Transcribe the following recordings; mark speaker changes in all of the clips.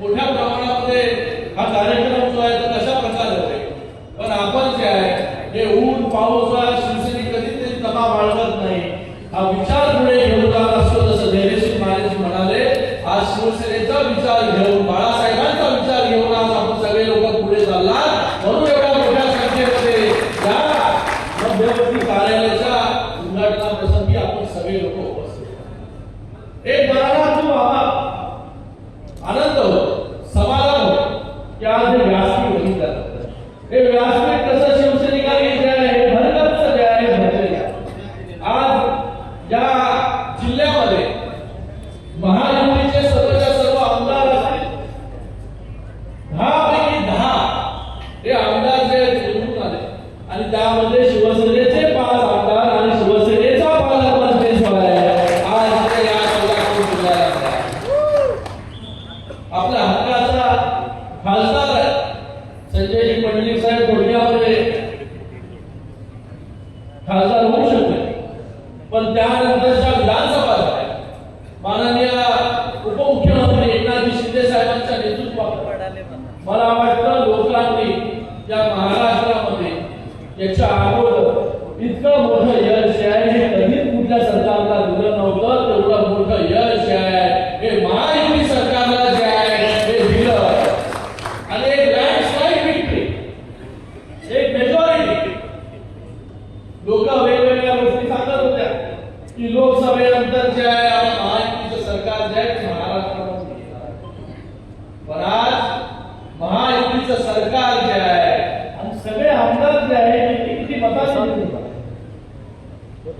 Speaker 1: मोठ्या प्रमाणामध्ये हा कार्यक्रम जो आहे तो कशा प्रकारे होते पण आपण जे आहे हे ऊन पाऊस जो शिवसेने कधी ते तमा बाळगत नाही. हा विचार पुढे घेऊन जात असतो जसं धैर्यशील महाराज म्हणाले आज शिवसेनेचा विचार घेऊन बाळासाहेबांचा विचार घेऊन आज आपण सगळे लोक पुढे चालला म्हणून एवढ्या मोठ्या संख्येमध्ये या मध्यवर्ती कार्यालयाच्या उद्घाटनाप्रसंगी आपण सगळे लोक उपस्थित एक मनाला तू बाबा आनंद होतो समाधान होतो की आज हे व्यासपीठ बघितलं हे व्यासपीठ कसं शिवसैनिकांनी जे आहे हे भरगच्च जे आहे भरलेले आहे. आज या जिल्ह्यामध्ये महायुतीचे सर्वच्या सर्व आमदार असतील दहा पैकी दहा हे आमदार जे आहेत निवडून आले आणि त्यामध्ये शिवसेनेचे पाच आमदार आणि शिवसेनेचा पालकमंत्री जो आहे आज इथे या सगळ्या जिल्ह्याला आहे. आपल्या हक्काचा खासदार आहे संजयजी पंडित साहेब थोडक्यामध्ये खासदार होऊ शकले पण त्यानंतरच्या विधानसभा माननीय उपमुख्यमंत्री एकनाथजी शिंदे साहेबांच्या नेतृत्वात मला वाटतं लोकांनी या महाराष्ट्रामध्ये याच्या अगोदर इतकं मोठं यश आहे हे कधीच कुठल्या सरकारला दिलं नव्हतं तेवढं मोठं यश आहे हे महायुती सरकारला जे आहे हे दिलं आणि एक लँडस्लाईड विक्ट्री एक मेजॉरिटी लोक वेगवेगळ्या गोष्टी सांगत होत्या की लोकसभेनंतर जे आहे आपण महायुतीचं सरकार जे आहे ते महाराष्ट्रामध्ये येणार आहे. पण आज महायुतीचं सरकार जे आहे आणि सगळे आमदार जे आहे ते किती मतांनी निवडून आले.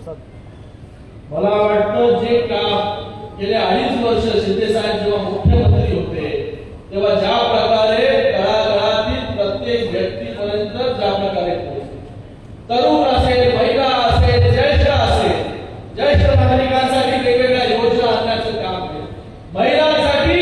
Speaker 1: असतात. मला वाटतं जे काम गेले अडीच वर्ष शिंदे साहेब जेव्हा मुख्यमंत्री होते तेव्हा ज्या प्रकारे तळागाळातील प्रत्येक व्यक्तीपर्यंत ज्या प्रकारे पोहोचले. तरुण असेल महिला असेल ज्येष्ठ असेल ज्येष्ठ नागरिकांसाठी वेगवेगळ्या योजना आणण्याचं काम केलं. महिलांसाठी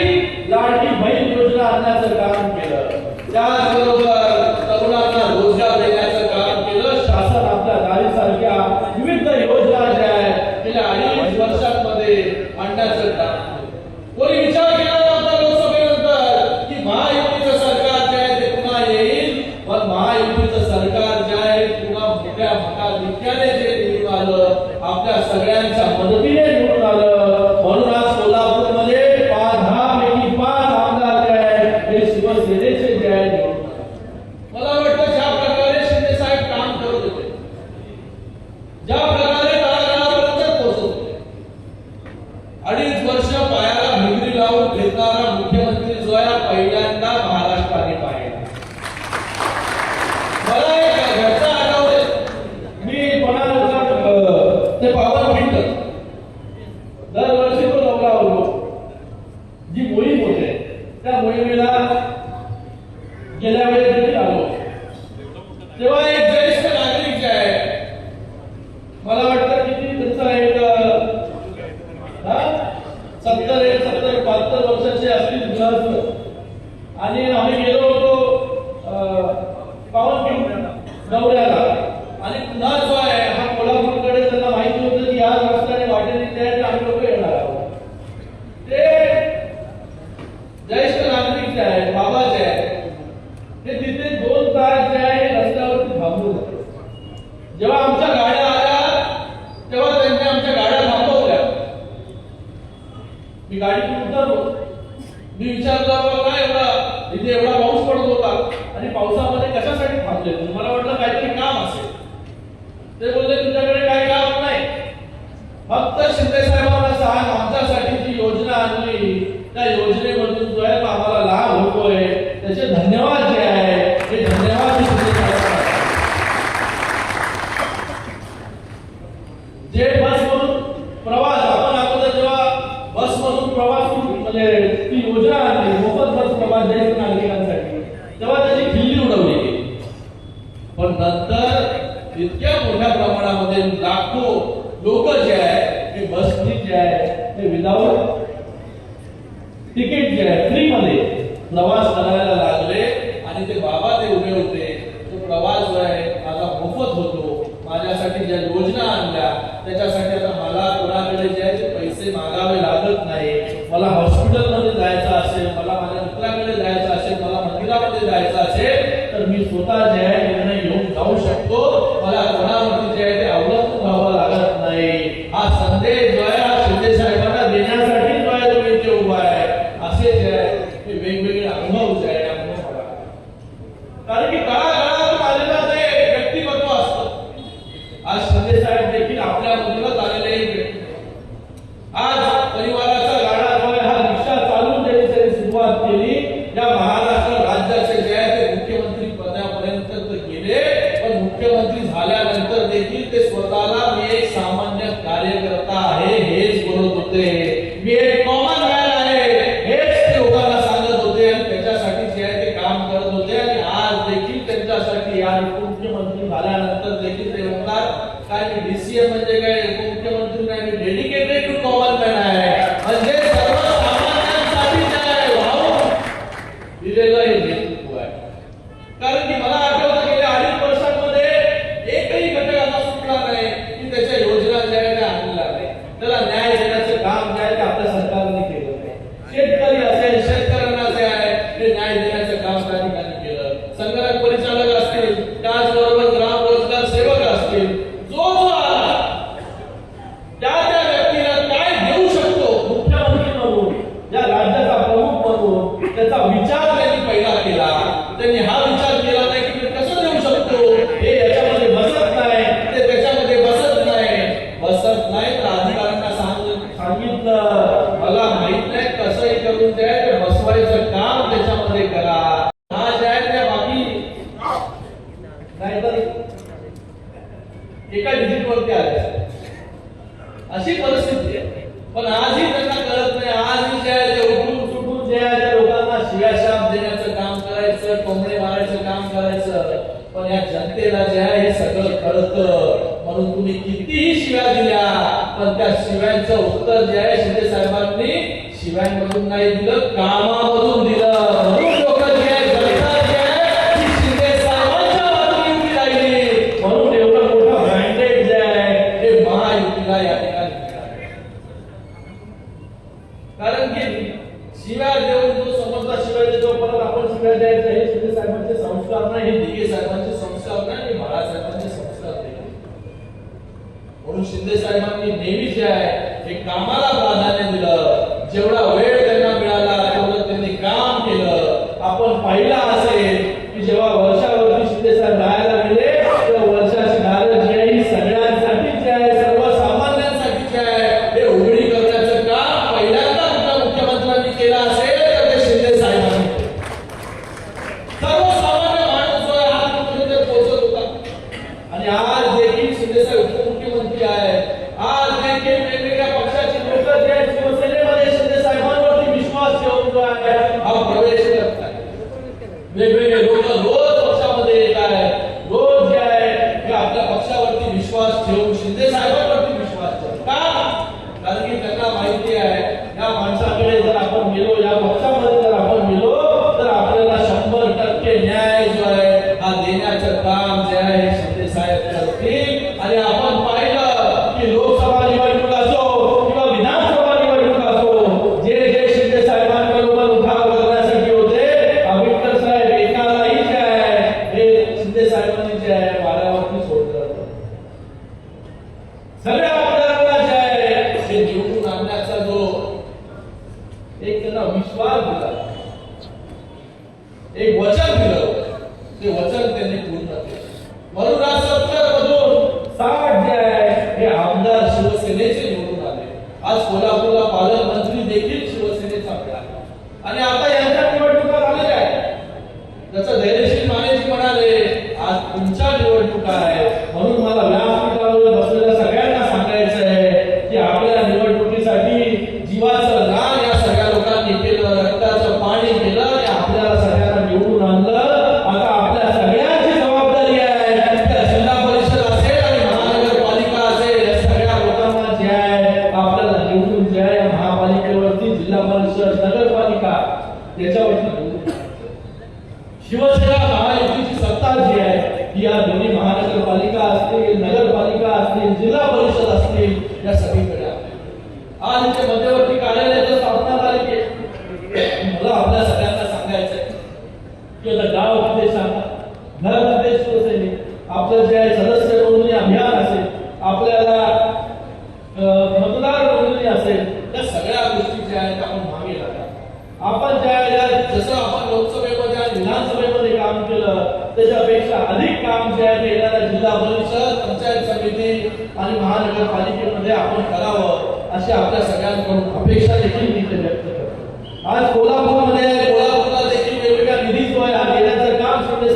Speaker 1: लाडकी बहीण योजना आणण्याचं काम केलं. त्याचबरोबर तरुणांना रोजगार देण्याचं काम केलं शासन आपल्या दारीसारख्या विविध योजना ज्या आहेत गेल्या अडीच वर्षांमध्ये आणण्याचं काम केलं कोणी विचार केला नव्हता लोकसभेनंतर की महायुतीचं सरकार जे आहे ते पुन्हा येईल पण महायुतीचं सरकार जे आहे पुन्हा मोठ्या मताधिक्याने जे निवडून आलं आपल्या सगळ्यांच्या मदतीने निवडून आलं. म्हणून आज सोलापूरमध्ये पाच दहा पैकी पाच आमदार जे आहेत हे शिवसेनेचे जे आहेत मला वाटतं ज्या प्रकारे शिंदे साहेब काम करत होते ज्या प्रकारे तळागाळापर्यंत पोहोचत होते अडीच वर्ष पायाला भिंगरी लावून घेतणारा मुख्यमंत्री जो आहे पहिल्या पहिल्यांदा महाराष्ट्राने पाहिला मला एक घरचा आठवते मी पणाला ते पावन खिंड दरवर्षी तो दौरा होतो जी मोहीम होते त्या मोहिमेला गेल्या वेळेस देखील आलो तेव्हा एक ज्येष्ठ नागरिक जे आहे मला वाटतं किती त्यांचा एक हा? सत्तर एक सत्तर बहात्तर वर्षाचे असतील मुलाचं आणि आम्ही गेलो होतो अं, पावन घेऊन दौऱ्याला आणि पुन्हा जो आहे हा कोल्हापूरकडे त्यांना माहिती होतं की याच रस्त्याने वाटेने ते आहे, आम्ही लोक येणार आहोत ते ज्येष्ठ नागरिक जे आहे बाबा जे आहे ते तिथे दोन तास जे आहे रस्त्यावरती थांबून होते जेव्हा आमच्या गाड्या आल्या तेव्हा त्यांनी आमच्या गाड्या थांबवल्या मी गाडीतून उतरलो मी विचारलं "बाबा, काय एवढा इथे एवढा पाऊस पडत होता आणि पावसामध्ये कशासाठी थांबले तुम्ही?" मला वाटलं काहीतरी काम असेल ते बोलले तुझ्याकडे काय काम नाही फक्त शिंदे साहेबांना सांग आमच्यासाठी जी योजना आणली त्या लाभ होतोय. त्याचे धन्यवाद जे आहे ते धन्यवाद जे बस प्रवास आपण अगोदर जेव्हा बस प्रवास म्हणजे ती योजना आणली मोफत बस प्रवास नागरिकांसाठी तेव्हा त्याची खिल्ली उडवली. गेली पण नंतर इतक्या मोठ्या प्रमाणामध्ये लाखो लोक जे आहे ते बसनी जे आहे ते विदाऊट तिकीट जे आहे फ्री मध्ये प्रवास करायला लागले आणि ते बाबा ते उभे होते. तो प्रवास जो आहे माझा मोफत होतो. माझ्यासाठी ज्या योजना आणल्या त्याच्यासाठी आता मला कोणाकडे जे आहे ते पैसे मागावे लागत नाही. मला முக உச்சரணம் சொல்லலாம் தலைக்கு विवेक हे नेतृत्व आहे कारण की मला वरती आले अशी परिस्थिती आहे. पण आजही त्यांना कळत नाही. आजही जे आहे ते उठून सुटून जे आहे त्या लोकांना शिव्याशाप देण्याचं काम करायचं कोंबडे मारायचं काम करायचं. पण या जनतेला जे आहे हे सगळं कळतं. म्हणून तुम्ही कितीही शिव्या दिल्या पण त्या शिव्यांचं उत्तर जे आहे शिंदे साहेबांनी शिव्यांमधून नाही दिलं कामामधून दिलं. द्यायचं हे शिंदे साहेबांचे संस्कार नाही हे दिगे साहेबांचे संस्कार नाही बाळासाहेबांचे संस्कार नाही. म्हणून शिंदे साहेबांनी नेहमी जे आहे हे कामाला Lembrei एक वचन दिलं. ते वचन त्यांनी पूर्ण केलं. म्हणून शिवसेना महायुतीची सत्ता जी आहे ती या दोन्ही महानगरपालिका असतील नगरपालिका असतील जिल्हा परिषद असतील या सगळीकडे आज इथे मध्यवर्ती कार्यालयाच्या स्थापना झाली मला आपल्या सगळ्यांना सांगायचं आहे की आता गाव किती घर किती आपलं जे सदस्य नोंदणी अभियान असेल आपल्याला मतदार नोंदणी असेल त्या सगळ्या गोष्टी ज्या आहेत आपण मागे लागतात आपण ज्या जसं आपण लोकसभा काम केलं. त्याच्यापेक्षा अधिक काम जे आहे येणाऱ्या जिल्हा परिषद पंचायत समिती आणि महानगरपालिकेमध्ये आपण करावं अशी आपल्या सगळ्यांकडून अपेक्षा देखील मी ते व्यक्त करतो. आज कोल्हापूरमध्ये कोल्हापूरला देखील वेगवेगळ्या निधी जो आहे हा देण्याचं काम Shinde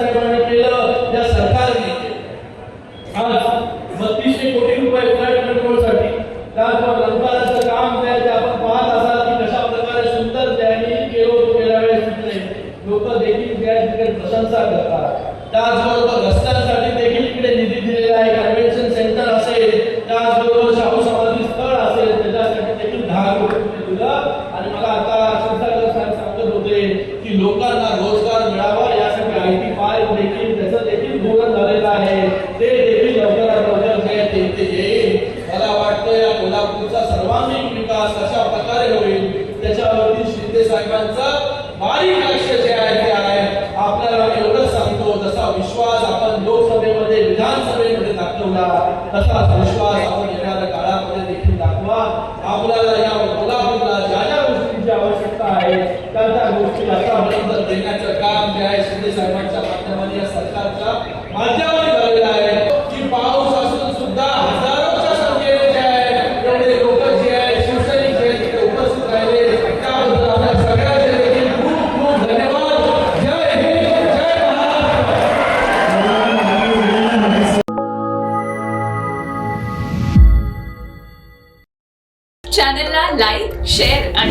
Speaker 2: daquela vez que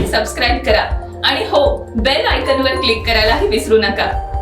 Speaker 2: subscribe करा. आणि हो बेल आयकॉनवर क्लिक करायलाही विसरू नका.